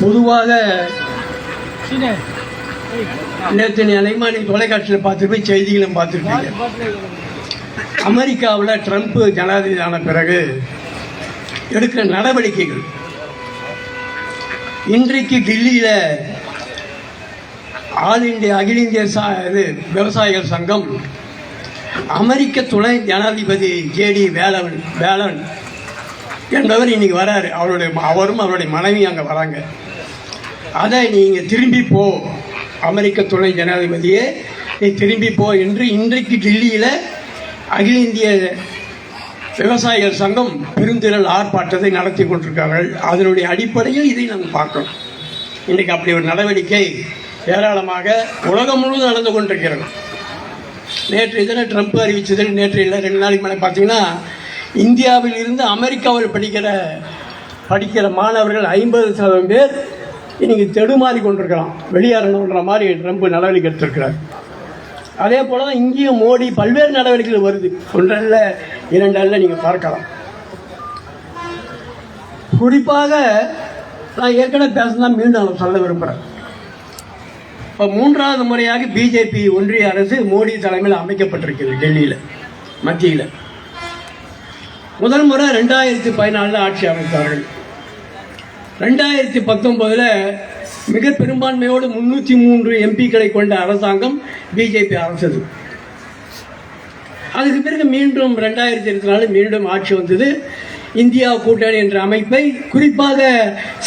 பொதுவாக நேற்று நீ அனைமா நீ தொலைக்காட்சியில் பார்த்துருப்பீங்க செய்திகளும் பார்த்துருப்பீங்க. அமெரிக்காவில் ட்ரம்ப் ஜனாதிபதி ஆன பிறகு எடுக்கிற நடவடிக்கைகள். இன்றைக்கு டெல்லியில் ஆல் இந்தியா அகில இந்திய சா இது விவசாயிகள் சங்கம் அமெரிக்க துணை ஜனாதிபதி ஜேடி வேலவன் வேலன் என்பவர் இன்னைக்கு வராரு. அவருடைய அவரும் அவருடைய மனைவி அங்கே வராங்க. அதை நீங்கள் திரும்பி போ. அமெரிக்க துணை ஜனாதிபதியே நீ திரும்பி போ என்று இன்றைக்கு டெல்லியில் அகில இந்திய விவசாயிகள் சங்கம் பெருந்திரள் ஆர்ப்பாட்டத்தை நடத்தி கொண்டிருக்கார்கள். அதனுடைய அடிப்படையில் இதை நாங்கள் பார்க்கணும். இன்றைக்கு அப்படி ஒரு நடவடிக்கை ஏராளமாக உலகம் முழுவதும் நடந்து கொண்டிருக்கிறது. நேற்று இதில் ட்ரம்ப் அறிவித்ததில் நேற்று இல்லை ரெண்டு நாளைக்கு மேலே பார்த்தீங்கன்னா இந்தியாவில் இருந்து அமெரிக்காவில் படிக்கிற படிக்கிற மாணவர்கள் ஐம்பது சதவீதம் பேர் இன்னைக்கு தெடுமாறி கொண்டிருக்கிறான். வெளியேறணுன்ற மாதிரி ட்ரம்ப் நடவடிக்கை எடுத்திருக்கிறார். அதே போல தான் இங்கேயும் மோடி பல்வேறு நடவடிக்கைகள் வருது. ஒன்றல்ல இரண்டல்ல நீங்கள் பார்க்கலாம். குறிப்பாக நான் ஏற்கனவே பேசினா மீண்டும் நான் சொல்ல விரும்புகிறேன் இப்போ மூன்றாவது முறையாக பிஜேபி ஒன்றிய அரசு மோடி தலைமையில் அமைக்கப்பட்டிருக்கிறது டெல்லியில் மத்தியில். முதல் முறை ரெண்டாயிரத்தி பதினாலில் ஆட்சி அமைத்தார்கள். ரெண்டாயிரத்தி பத்தொன்பதில் மிக பெரும்பான்மையோடு முன்னூற்றி மூன்று எம்பிக்களை கொண்ட அரசாங்கம் பிஜேபி அரசது அதுக்கு பிறகு மீண்டும் ரெண்டாயிரத்தி இருபத்தி நாலு மீண்டும் ஆட்சி வந்தது. இந்தியா கூட்டணி என்ற அமைப்பை குறிப்பாக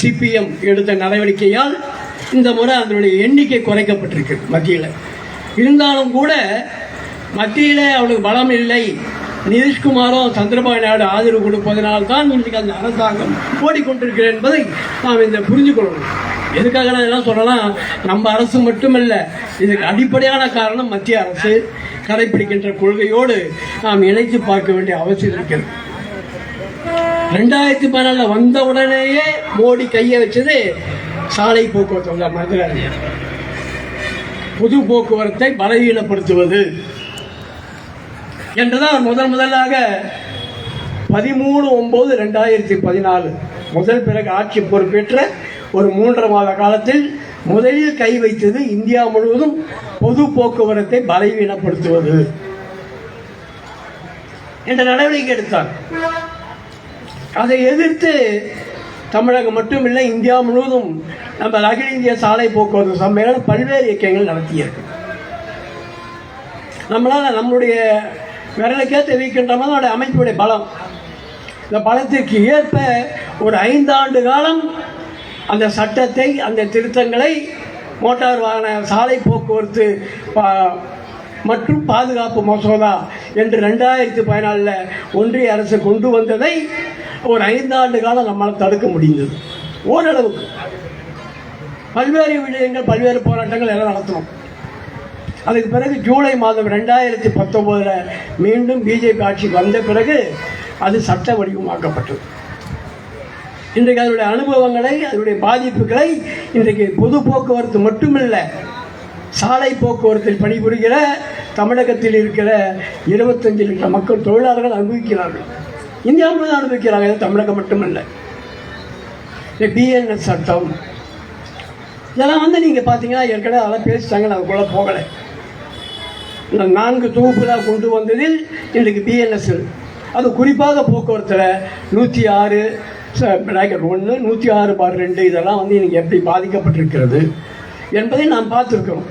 சிபிஎம் எடுத்த நடவடிக்கையால் இந்த முறை அதனுடைய எண்ணிக்கை குறைக்கப்பட்டிருக்கு மத்தியில். இருந்தாலும் கூட மத்தியில் அவளுக்கு பலம் இல்லை. நிதிஷ்குமாரும் சந்திரபாபு நாயுடு ஆதரவு கொடுப்பதனால் தான் இன்றைக்கு அந்த அரசாங்கம் ஓடிக்கொண்டிருக்கிறேன் என்பதை நாம் இந்த புரிஞ்சு கொள்ளணும் எதுக்காக நான் இதெல்லாம் சொல்லலாம் நம்ம அரசு மட்டுமல்ல இதுக்கு அடிப்படையான காரணம் மத்திய அரசு. கடைபிடிக்கின்ற கொள்கையோடு நாம் இணைத்து பார்க்க வேண்டிய அவசியம் இருக்கிறது. ரெண்டாயிரத்தி பதினாலில் வந்த உடனேயே மோடி கையை வச்சது சாலை போக்குவரத்து மதுரை பொது போக்குவரத்தை பலவீனப்படுத்துவது. என்றுதான் முதல் முதலாக பதிமூணு ஒன்பது ரெண்டாயிரத்தி பதினாலு. முதல் பிறகு ஆட்சி பொறுப்பேற்ற ஒரு மூன்று மாத காலத்தில் முதலில் கை வைத்தது இந்தியா முழுவதும் பொது போக்குவரத்தை பலவீனப்படுத்துவது என்ற நடவடிக்கை எடுத்தார் அதை எதிர்த்து தமிழகம் மட்டுமில்லை இந்தியா முழுவதும் நம்ம அகில இந்திய சாலை போக்குவரத்து சம்மேளனம் பல்வேறு இயக்கங்கள் நடத்தியிருக்கு. நம்மளால் நம்மளுடைய விரலுக்கேற்ற மாதிரி அதோட அமைப்புடைய பலம். இந்த பலத்திற்கு ஏற்ப ஒரு ஐந்தாண்டு காலம் அந்த சட்டத்தை அந்த திருத்தங்களை மோட்டார் வாகன சாலை போக்குவரத்து மற்றும் பாதுகாப்பு மசோதா என்று ரெண்டாயிரத்தி பதினாலில் ஒன்றிய அரசு கொண்டு வந்ததை ஒரு ஐந்தாண்டு காலம் நம்மளால் தடுக்க முடிந்தது. ஓரளவுக்கு. பல்வேறு விடயங்கள் பல்வேறு போராட்டங்கள் எல்லாம் நடத்தணும் அதுக்கு பிறகு ஜூலை மாதம் ரெண்டாயிரத்தி பத்தொம்போதில் மீண்டும் பிஜேபி ஆட்சிக்கு வந்த பிறகு அது சட்ட வடிவமாக்கப்பட்டது. இன்றைக்கு அதனுடைய அனுபவங்களை அதனுடைய பாதிப்புகளை இன்றைக்கு பொது போக்குவரத்து மட்டுமில்லை சாலை போக்குவரத்தில் பணிபுரிகிற தமிழகத்தில் இருக்கிற இருபத்தஞ்சு லட்சம் மக்கள் தொழிலாளர்கள் அனுபவிக்கிறார்கள். இந்தியா முழுவதும் அனுபவிக்கிறாங்க தமிழகம் மட்டுமல்ல. இந்த பிஎன்எஸ் சட்டம் இதெல்லாம் வந்து நீங்கள் பார்த்தீங்கன்னா ஏற்கனவே அதெல்லாம் பேசிட்டாங்க நான் அதுக்குள்ளே போகலை. நான்கு தொகுப்புகளாக கொண்டு வந்ததில் இன்றைக்கு பிஎன்எஸ்எல் அது குறிப்பாக போக்குவரத்தில் நூற்றி ஆறு பிராக்கெட் ஒன்று நூற்றி ஆறு பார் ரெண்டு இதெல்லாம் வந்து இன்றைக்கி எப்படி பாதிக்கப்பட்டிருக்கிறது என்பதை நாம் பார்த்துருக்கிறோம்.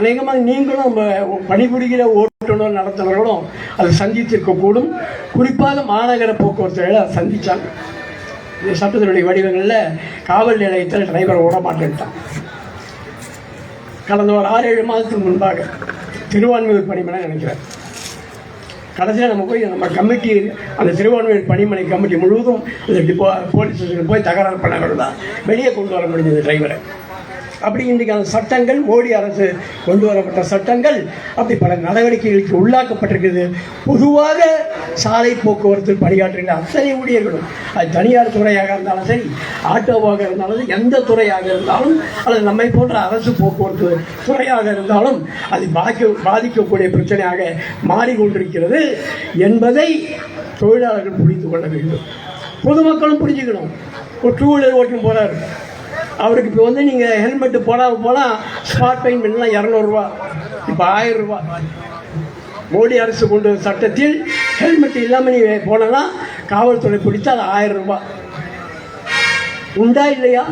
அநேகமாக நீங்களும் நம்ம பணிபுரிகிற ஓட்டுநர் நடத்துனர்களும் அதை சந்தித்திருக்கக்கூடும். குறிப்பாக மாநகர போக்குவரத்துகளை அதை சந்தித்தாங்க இந்த சட்டத்தினுடைய வடிவங்களில் காவல் நிலையத்தில் டிரைவர் ஓட மாட்டேன்ட்டான் கடந்த ஒரு ஆறு ஏழு மாதத்துக்கு முன்பாக. திருவான்மையூர் பணிமனை நினைக்கிறேன் கடைசியாக நம்ம போய் நம்ம கமிட்டி அந்த திருவான்மையூர் பணிமனை கமிட்டி முழுவதும் அந்த டிப்போ போலீஸ் ஸ்டேஷனுக்கு போய் தகராறு பண்ண தான் வெளியே கொண்டு வர முடிஞ்சது டிரைவரை அப்படி இன்றைக்கு அந்த சட்டங்கள் மோடி அரசு கொண்டு வரப்பட்ட சட்டங்கள் அப்படி பல நடவடிக்கைகளுக்கு உள்ளாக்கப்பட்டிருக்கிறது. பொதுவாக சாலை போக்குவரத்து பணியாற்றுகிற அத்தனை ஊழியர்களும் அது தனியார் துறையாக இருந்தாலும் சரி ஆட்டோவாக இருந்தாலும் எந்த துறையாக இருந்தாலும் அல்லது நம்மை போன்ற அரசு போக்குவரத்து துறையாக இருந்தாலும் அது பாதிக்க பாதிக்கக்கூடிய பிரச்சனையாக மாறிக்கொண்டிருக்கிறது என்பதை தொழிலாளர்கள் புரிந்து கொள்ள வேண்டும். பொதுமக்களும் புரிஞ்சுக்கணும். ஒரு டூ வீலர் ஓட்டும் போகிறார் அவருக்கு இப்போ வந்து நீங்கள் ஹெல்மெட்டு போடாமல் போனால் ஸ்பாட் பெயின் பண்ணலாம் இரநூறுவா இப்போ ஆயிரம் ரூபா மோடி அரசு கொண்டு வந்த சட்டத்தில் ஹெல்மெட் இல்லாமல் நீ போனனா காவல்துறை பிடித்தா அது ஆயிரம் ரூபாய் உண்டா இல்லையா?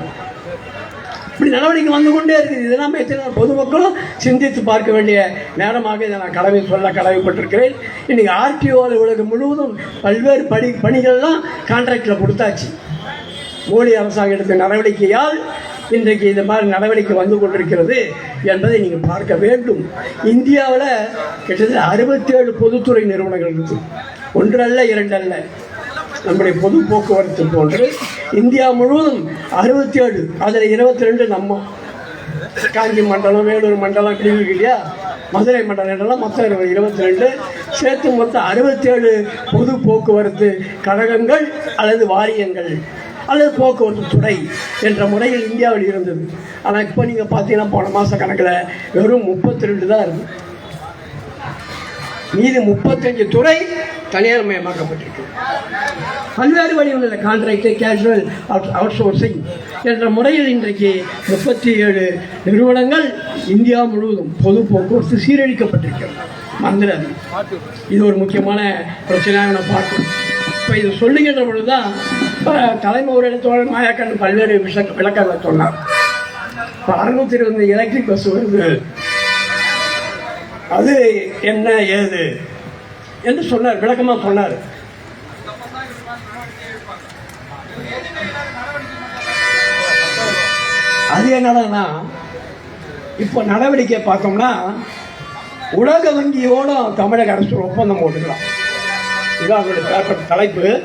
இப்படி நடவடிக்கை வந்து கொண்டே இருக்குது. இதெல்லாம் எத்தனை பொதுமக்களும் சிந்தித்து பார்க்க வேண்டிய நேரமாக இதை நான் கடமை சொல்ல கடமைப்பட்டிருக்கிறேன். இன்றைக்கி ஆர்டிஓ அலுவலகம் முழுவதும் பல்வேறு பணி பணிகள்லாம் கான்ட்ராக்டில் கொடுத்தாச்சு. மோடி அரசாங்கம் எடுத்த நடவடிக்கையால் இன்றைக்கு இந்த மாதிரி நடவடிக்கை வந்து கொண்டிருக்கிறது என்பதை நீங்கள் பார்க்க வேண்டும். இந்தியாவில் கிட்டத்தட்ட அறுபத்தேழு பொதுத்துறை நிறுவனங்கள் இருக்குது ஒன்றல்ல இரண்டல்ல. நம்முடைய பொது போக்குவரத்து போன்று இந்தியா முழுவதும் அறுபத்தி ஏழு அதில் இருபத்தி ரெண்டு நம்ம. காஞ்சி மண்டலம் வேலூர் மண்டலம் இப்படி இல்லையா மதுரை மண்டலம் எல்லாம் மொத்தம் இருபத்தி ரெண்டு சேர்த்து மொத்தம் அறுபத்தேழு பொது போக்குவரத்து கழகங்கள் அல்லது வாரியங்கள். அல்லது போக்குவரத்து துறை என்ற முறையில் இந்தியாவில் இருந்தது. ஆனால் இப்போ நீங்கள் பார்த்தீங்கன்னா போன மாத கணக்கில் வெறும் முப்பத்தி ரெண்டு தான் இருக்கு. மீது முப்பத்தஞ்சு துறை தனியார் மயமாக்கப்பட்டிருக்கு. பல்வேறு வடிவங்களில் கான்ட்ராக்டு கேஷுவல் அவுட் சோர்சிங் என்ற முறையில் இன்றைக்கு முப்பத்தி ஏழு நிறுவனங்கள் இந்தியா முழுவதும் பொது போக்குவரத்து சீரழிக்கப்பட்டிருக்கிறது மந்திரம் இது ஒரு முக்கியமான பிரச்சனையாக நான் பார்க்கணும் இப்போ இது சொல்லுகின்ற பொழுது தான் தலைமுறை உரையிடத்தோடு மாயாக்கன் பல்வேறு விஷ விளக்கங்களை சொன்னார். இப்போ அறுநூத்தி இருபது எலக்ட்ரிக் பஸ் வருது. அது என்ன ஏது? என்று சொன்னார் விளக்கமாக சொன்னார். அது என்னன்னா இப்போ நடவடிக்கை பார்த்தோம்னா உலக வங்கியோட தமிழக அரசு ஒப்பந்தம் போட்டுக்கலாம் இதுதான் பேப்பர் தலைப்பு.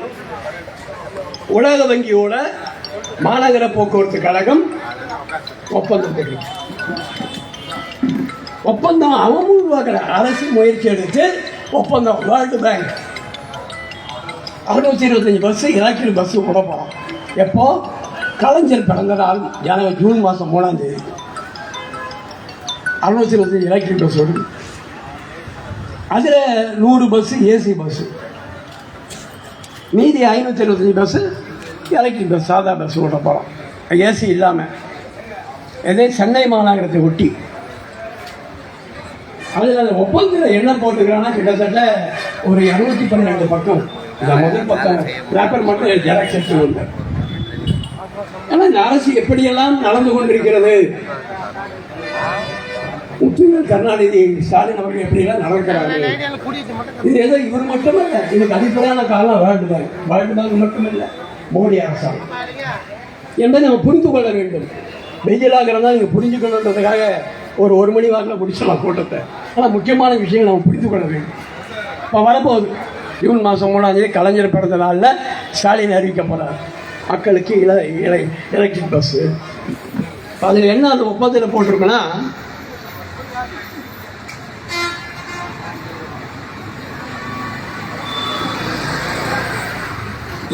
உலக வங்கியோட மாநகர போக்குவரத்து கழகம் ஒப்பந்தம் போட்டுருக்கு ஒப்பந்தம் அவன் உருவாக்குற அரசு முயற்சி எடுத்து ஒப்பந்தம் வேர்ல்டு பேங்க் அறுநூத்தி இருபத்தஞ்சி பஸ்ஸு எலக்ட்ரிக் பஸ்ஸு கூட போகிறோம் எப்போ? கலைஞர் பிறந்த நாள் ஜனவரி ஜூன் மாதம் மூணாம் தேதி. அறுநூத்தி இருபத்தஞ்சி எலக்ட்ரிக் பஸ் அதில் நூறு பஸ்ஸு ஏசி பஸ்ஸு மீதி ஐநூற்றி இருபத்தஞ்சி பஸ்ஸு எலக்ட்ரிக் பஸ் சாதா பஸ் ஓட்ட போகிறோம் ஏசி இல்லாமல் இதே சென்னை மாநகரத்தை ஒட்டி. அதில் அந்த ஒப்பந்தத்தில் என்ன போட்டுக்கிறான்னா கிட்டத்தட்ட ஒரு இரநூத்தி பன்னெண்டு பக்கம். இந்த முதல் பக்கம் பேப்பர் மட்டும் ஜெராக்ஸ் எடுத்து வந்து ஆனால் இந்த அரசு எப்படியெல்லாம் நடந்து கொண்டிருக்கிறது? முத்துவேல் கருணாநிதி ஸ்டாலின் அவர்கள் எப்படியெல்லாம் நடக்கிறாங்க இது ஏதோ இவர் மட்டுமல்ல இதுக்கு அடிப்படையான காலம் வேர்ல்டு பேங்க் வேர்ல்டு பேங்க் மட்டுமில்லை மோடி அரசாங்கம். என்பதை நம்ம புரிந்து கொள்ள வேண்டும். வெயிலாக இருந்தால் நீங்கள் புரிஞ்சுக்கணுன்றதுக்காக ஒரு ஒரு மணி வாக்கில் முடிச்சிடலாம் கூட்டத்தை. ஆனால் முக்கியமான விஷயங்கள் நம்ம புரிந்து கொள்ள வேண்டும். இப்போ வரப்போகுது. ஜூன் மாதம் மூணாம் தேதி கலைஞர் பிறந்த நாளில் ஸ்டாலின் அறிவிக்க போகிறார் மக்களுக்கு இல இலை எலக்ட்ரிக் பஸ்ஸு அதில் என்ன அந்த ஒப்பந்தத்தில் போட்டிருக்குன்னா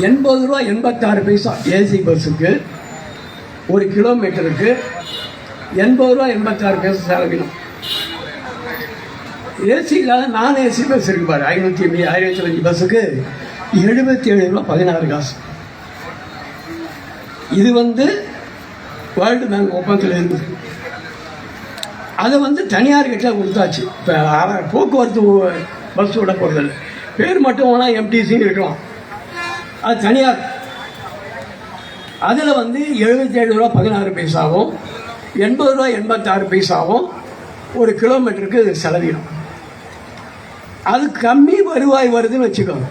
எண்பது ரூபா எண்பத்தாறு பைசா ஏசி பஸ்ஸுக்கு ஒரு கிலோமீட்டருக்கு எண்பது ரூபா எண்பத்தாறு பைசா செலவினம் ஏசி இல்லாத நான் ஏசி பஸ் இருக்கு பாரு ஐநூற்றி ஆயிரத்தி அஞ்சு பஸ்ஸுக்கு எழுபத்தி ஏழு ரூபா பதினாறு காசு. இது வந்து வேர்ல்டு பேங்க் ஒப்பந்தத்தில் இருந்தது அதை வந்து தனியார் கிட்ட கொடுத்தாச்சு. இப்போ போக்குவரத்து பஸ் விட போகிறதில்ல பேர் மட்டும் வேணால் எம்டிசின்னு இருக்கலாம். அது தனியார் அதில் வந்து எழுபத்தி ஏழு ரூபா பதினாறு பைசாவும் எண்பது ரூபா எண்பத்தாறு பைசாவும் ஒரு கிலோமீட்டருக்கு செலவிடும். அது கம்மி வருவாய் வருதுன்னு வச்சுக்கோங்க.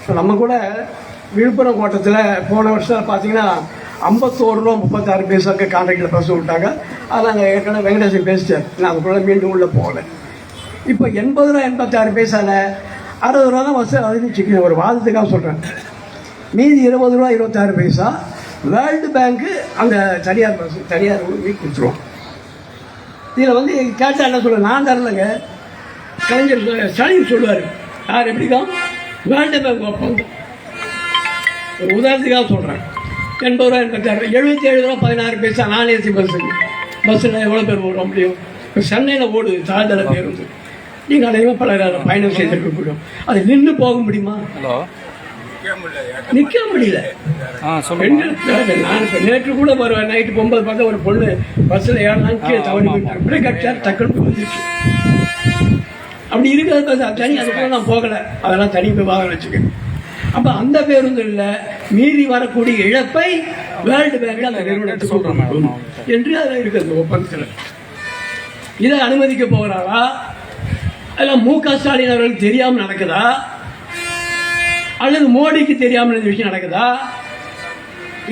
இப்போ நம்ம கூட விழுப்புரம் கோட்டத்தில் போன வருஷம் பார்த்தீங்கன்னா ஐம்பத்தோரு ரூபா முப்பத்தாறு பைசாக்கு கான்ட்ராக்டில் பேச விட்டாங்க. அதை நாங்கள் ஏற்கனவே வெங்கடேசன் பேசிட்டார். நான் அதுக்குள்ளே மீண்டும் உள்ளே போகல. இப்போ எண்பது ரூபா எண்பத்தாறு பைசாவில் அறுபது ரூபா தான் வசூல் அதுன்னு சிக்கன் ஒரு வாதத்துக்காக சொல்கிறேன் மீதி இருபது ரூபா இருபத்தாறு பைசா. வேர்ல்டு பேங்க்கு அந்த தனியார் பஸ் தனியார் வீக் கொடுத்துருவோம் இதில் வந்து கேட்டால் என்ன சொல்ல நான் தரலைங்க. கலைஞர் சனி ஸ்டாலின் சொல்லுவார். யார் எப்படிதான் வேர்ல்டு பேங்க் ஒப்பந்தம் ஒரு உதாரணத்துக்காக சொல்கிறேன் எண்பது ரூபா எண்பத்தாறு எழுபத்தி ஏழு ரூபா பதினாறு பைசா. நான் ஏசி பஸ்ஸுக்கு பஸ்ஸில் எவ்வளோ பேர் போட முடியும். இப்போ சென்னையில் ஓடுது தாழ்தள பேருந்து. நீங்கள் பலர் அதில் பயணம் செய்திருக்க முடியும் அது நின்று போக முடியுமா? ஹலோ. நிக்க முடியல. நான் இப்ப நேற்று கூட வருவேன். நைட்டு போகும்போது பார்த்தா ஒரு பொண்ணு பஸ்ஸில் ஏறலாம் கீழே தவறி போயிட்டு பிரேக் அடிச்சார் டக்குன்னு வந்துச்சு அப்படி இருக்கிறது பார்த்தா தனி அதுக்குள்ள நான் போகலை. அதெல்லாம் தனி விவாதம் வச்சுக்கேன் அப்போ அந்த பேருந்துல மீறி வரக்கூடிய இழப்பை வேர்ல்டு பேங்க் அந்த மேடம். கொடுக்கும் என்று அதில் அந்த ஒப்பந்தத்தில். இதை அனுமதிக்க போகிறாரா? அதில் மு க ஸ்டாலின் அவர்களுக்கு தெரியாமல் நடக்குதா? அல்லது மோடிக்கு தெரியாமல் இந்த விஷயம் நடக்குதா?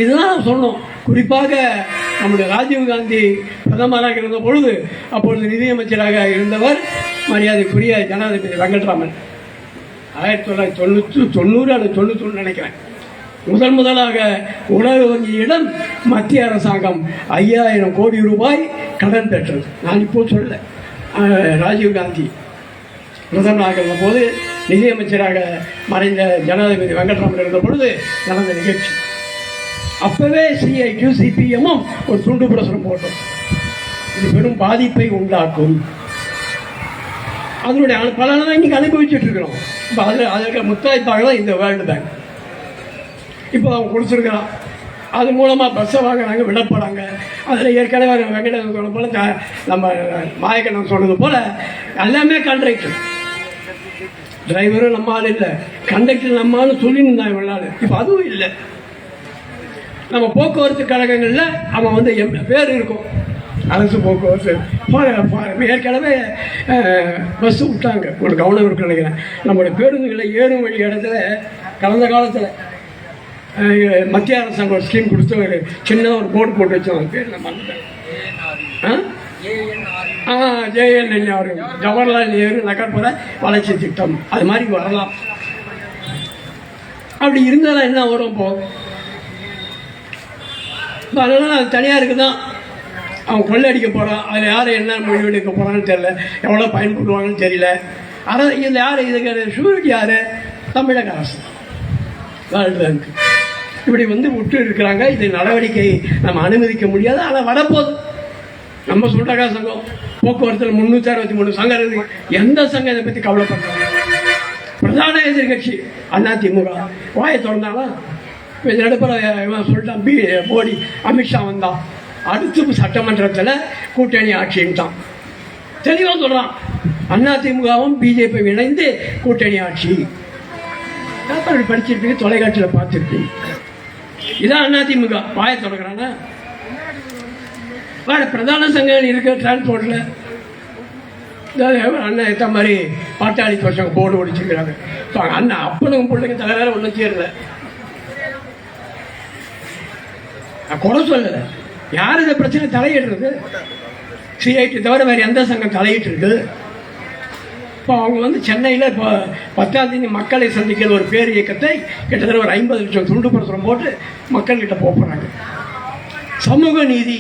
இதுதான் நாம் சொன்னோம். குறிப்பாக நம்முடைய ராஜீவ் காந்தி பிரதமராக இருந்த பொழுது அப்பொழுது நிதியமைச்சராக இருந்தவர் மரியாதைக்குரிய ஜனாதிபதி வெங்கட்ராமன். ஆயிரத்தி தொள்ளாயிரத்தி தொண்ணூற்றி தொண்ணூறு அல்லது தொண்ணூத்தொன்று நினைக்கிறேன். முதல் முதலாக உலக வங்கியிடம் மத்திய அரசாங்கம் ஐயாயிரம் கோடி ரூபாய் கடன் பெற்றது. நான் இப்போ சொல்ல ராஜீவ் காந்தி பிரதமராக போது நிதியமைச்சராக மறைந்த ஜனாதிபதி வெங்கட்ராமன் இருந்த பொழுது நடந்த நிகழ்ச்சி. அப்பவே சிஐடியு சிபிஎம்மும் ஒரு துண்டு பிரசுரம் போட்டோம். இது பெரும் பாதிப்பை உண்டாக்கும். அதனுடைய அனு- பலனை தான் இன்னைக்கு அனுபவிச்சுட்டு இருக்கிறோம். இப்போ அதில் அதற்கு முத்தாய்ப்பாக தான் இந்த வேர்ல்டு பேங்க். இப்போ அவங்க கொடுத்துருக்குறான். அது மூலமாக பஸ்ஸை வாங்குறாங்க விடப்படுறாங்க. அதில் ஏற்கனவே வெங்கடேசன் சொன்ன போல த- நம்ம மாயக்கண்ணன் சொன்னது போல் எல்லாமே கான்ட்ராக்டர் டிரைவரும் நம்ம ஆள் இல்லை. கண்டக்டர் நம்ம ஆள் சொல்லியிருந்தான் இவ்வளோ நாள். இப்போ அதுவும் இல்லை. நம்ம போக்குவரத்து கழகங்களில் அவன் வந்து எம் பேர் இருக்கும். அரசு போக்குவரத்து. ஏற்கனவே பஸ்ஸு விட்டாங்க. ஒரு கவனம் இருக்கு நினைக்கிறேன். நம்மளுடைய பேருந்துகளை ஏறும் வழி இடத்துல கடந்த காலத்தில் மத்திய அரசாங்கம் ஒரு ஸ்கீம் கொடுத்து ஒரு சின்னதாக ஒரு போர்டு போட்டு வச்சோம் பேர் நான் மறந்துட்டேன் ஆ அவர்கள் ஜவஹர்லால் நேரு நகர்ப்புற வளர்ச்சி திட்டம். அது மாதிரி வரலாம். அப்படி இருந்தாலும் என்ன வரும் இப்போ? அதெல்லாம் அதனால அது தனியாருக்கு தான் அவன் கொள்ளடிக்க போகிறான் அதில் யார் என்ன முடிவு எடுக்க போகிறான்னு தெரியல. எவ்வளோ பயன்படுவாங்கன்னு தெரியல. அரசு இதில் யார் இதுக்கு ஷூரிட்டி யார்? தமிழக அரசு. World bank. இப்படி வந்து விட்டு இருக்கிறாங்க இது நடவடிக்கை நம்ம அனுமதிக்க முடியாது. ஆனால் வரப்போகுது. நம்ம சுண்டகா சங்கம் போக்குவரத்தில் முந்நூற்றி அறுபத்தி மூணு சங்கம் இருக்கு எந்த சங்கம் இதை பற்றி கவலைப்படுறாங்க? பிரதான எதிர்கட்சி அதிமுக வாயை திறந்தாலும் இப்போ நடுப்புற இவன் சொல்லிட்டான் பி மோடி அமித்ஷா வந்தான் அடுத்து சட்டமன்றத்தில் கூட்டணி ஆட்சின்ட்டான். தெளிவாக சொல்கிறான் அண்ணா திமுகவும் பிஜேபி இணைந்து கூட்டணி ஆட்சி. படிச்சிருப்பீங்க? தொலைக்காட்சியில் பார்த்துருப்பீங்க. இதான் அதிமுக வாயை தொடங்குறானா வேற பிரதான சங்கங்கள் இருக்க டிரான்ஸ்போர்ட்டில் அண்ணன் ஏற்ற மாதிரி பாட்டாளி பசங்க போர்டு ஒடிச்சிருக்கிறாங்க. ஸோ அண்ணன் அப்பனுங்க பிள்ளைங்க தகராறு ஒன்றும் சேரல. நான் குறை சொல்லலை. யார் இந்த பிரச்சனை தலையிடுறது? சிஐடி தவிர வேறு எந்த சங்கம் தலையிட்டுருக்கு? இப்போ அவங்க வந்து சென்னையில் இப்போ பத்தாம் தேதி மக்களை சந்திக்கிற ஒரு பேர் இயக்கத்தை கிட்டத்தட்ட ஒரு ஐம்பது லட்சம் துண்டு பிரசுரம் போட்டு மக்கள்கிட்ட போகிறாங்க சமூக நீதி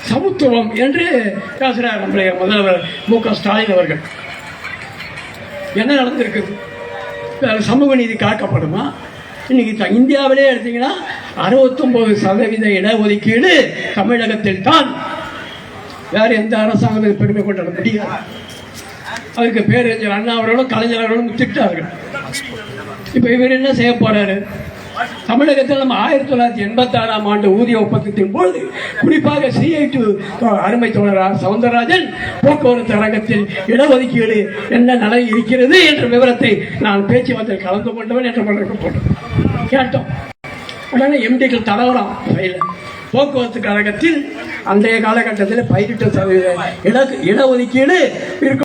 சமத்துவம் என்று பேசுகிறார் நம்முடைய முதல்வர் மு க. ஸ்டாலின் அவர்கள். என்ன நடந்திருக்குது சமூக நீதி காக்கப்படுமா? இன்னைக்கு த- இந்தியாவிலே எடுத்தீங்கன்னா அறுபத்தொம்பது சதவீத இடஒதுக்கீடு தமிழகத்தில் தான். வேறு எந்த அரசாங்கத்துக்கு பெருமை கொண்டாட முடியாது. அதுக்கு பேரறிஞர் அண்ணா அவர்களும் கலைஞர் அவர்களும் திட்டார்கள் இப்போ இவர் என்ன செய்ய போறாரு? தமிழகத்தில் நம்ம ஆயிரத்தி தொள்ளாயிரத்தி எண்பத்தி ஆறாம் ஆண்டு ஊதிய ஒப்பந்தத்தின் போது குறிப்பாக சிஐடி அருமை தோழர் சவுந்தரராஜன் போக்குவரத்து அரங்கத்தில் இடஒதுக்கீடு என்ன நிலை இருக்கிறது என்ற விவரத்தை நான் பேச்சுவார்த்தையில் கலந்து கொண்டவன் என்ற போட்டோம் கேட்டோம். உடனே எம்டிக்கள் தலைவரம் ஃபைல போக்குவரத்து கழகத்தில் அன்றைய காலகட்டத்தில் பதினெட்டு சதவீத இட இடஒதுக்கீடு இருக்கும்.